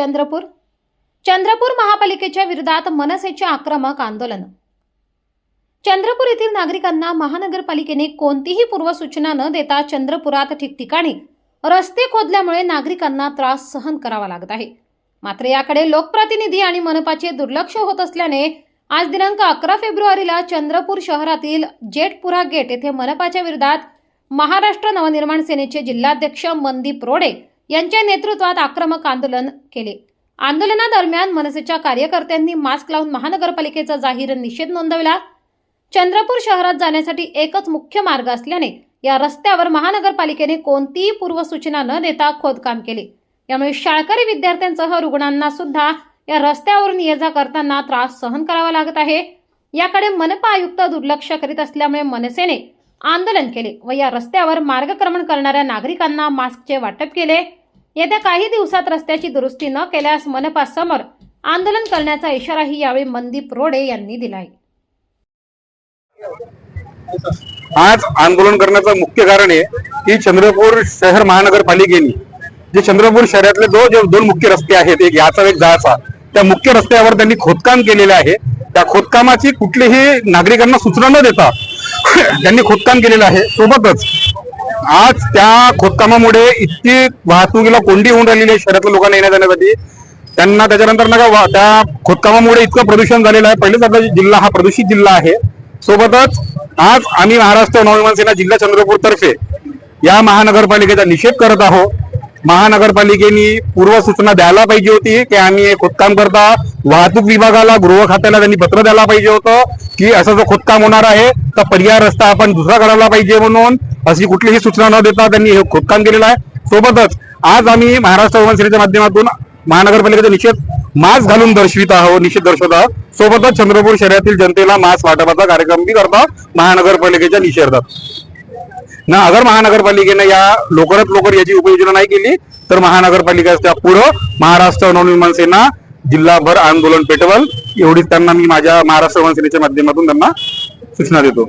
चंद्रपूर? चंद्रपूर महापालिकेच्या विरोधात मनसेचे आक्रमक आंदोलन. चंद्रपूर येथील नागरिकांना महानगरपालिकेने कोणतीही पूर्वसूचना न देता चंद्रपुरात ठिकठिकाणी रस्ते खोदल्यामुळे नागरिकांना त्रास सहन करावा लागत आहे. मात्र याकडे लोकप्रतिनिधी आणि मनपाचे दुर्लक्ष होत असल्याने आज दिनांक अकरा फेब्रुवारीला चंद्रपूर शहरातील जेटपुरा गेट येथे मनपाच्या विरोधात महाराष्ट्र नवनिर्माण सेनेचे जिल्हाध्यक्ष मनदीप रोडे यांच्या नेतृत्वात आक्रमक आंदोलन केले. आंदोलनादरम्यान मनसेच्या कार्यकर्त्यांनी मास्क लावून महानगरपालिकेचा जाहीर निषेध नोंदवला. चंद्रपूर शहरात जाण्यासाठी एकच मुख्य मार्ग असल्याने या रस्त्यावर महानगरपालिकेने कोणतीही पूर्वसूचना न देता खोदकाम केले. यामुळे शाळकरी विद्यार्थ्यांसह रुग्णांना सुद्धा या रस्त्यावरून ये जा करताना त्रास सहन करावा लागत आहे. याकडे मनपा आयुक्त दुर्लक्ष करीत असल्यामुळे मनसेने आंदोलन केले व या रस्त्यावर मार्गक्रमण करणाऱ्या नागरिकांना मास्कचे वाटप केले. येत्या काही दिवसात रस्त्याची दुरुस्ती न केल्यास मनपासमोर आंदोलन करण्याचा इशाराही यावेळी मनदीप रोडे यांनी दिलाय. आज आंदोलन करण्याचं मुख्य कारण आहे की चंद्रपूर शहर महानगरपालिकेने जे चंद्रपूर शहरातले दो जे दोन मुख्य रस्ते आहेत एक याचा एक जायचा त्या मुख्य रस्त्यावर त्यांनी खोदकाम केलेले आहे. त्या खोदकामाची कुठलीही नागरिकांना सूचना न देता त्यांनी खोदकाम केलेलं आहे. सोबतच आज त्या खोदकामामुळे इतकी वाहतुकीला कोंडी होऊन राहिलेली आहे शहरातल्या लोकांना येण्या जाण्यासाठी. त्यांना त्याच्यानंतर ना का त्या खोदकामामुळे इतकं प्रदूषण झालेलं आहे. पहिलेच आपला जिल्हा हा प्रदूषित जिल्हा आहे. सोबतच आज आम्ही महाराष्ट्र नवनिर्माण सेना जिल्हा चंद्रपूर तर्फे या महानगरपालिकेचा निषेध करत आहोत. महानगरपालिकेने पूर्वसूचना द्यायला पाहिजे होती की आम्ही हे खोदकाम करता. वाहतूक विभागाला गृह खात्याला त्यांनी पत्र द्यायला पाहिजे होतं की असं जो खोदकाम होणार आहे तर पर्याय रस्ता आपण दुसरा करायला पाहिजे म्हणून अशी कुठलीही सूचना न देता त्यांनी हे खोदकाम केलेलं आहे. सोबतच आज आम्ही महाराष्ट्र नवनिर्माण सेनेच्या माध्यमातून महानगरपालिकेचा निषेध मास्क घालून दर्शवित आहोत निषेध दर्शवत आहोत. सोबतच चंद्रपूर शहरातील जनतेला मास्क वाटपाचा कार्यक्रम बी आहोत महानगरपालिकेच्या निषेधात. ना अगर महानगरपालिकेने या लवकरात लवकर याची उपाययोजना नाही केली तर महानगरपालिकेच्या पुढं महाराष्ट्र नवनिर्माण सेना जिल्हाभर आंदोलन पेटवल. एवढीच त्यांना मी माझ्या महाराष्ट्र नवनिर्माण सेनेच्या माध्यमातून त्यांना सूचना देतो.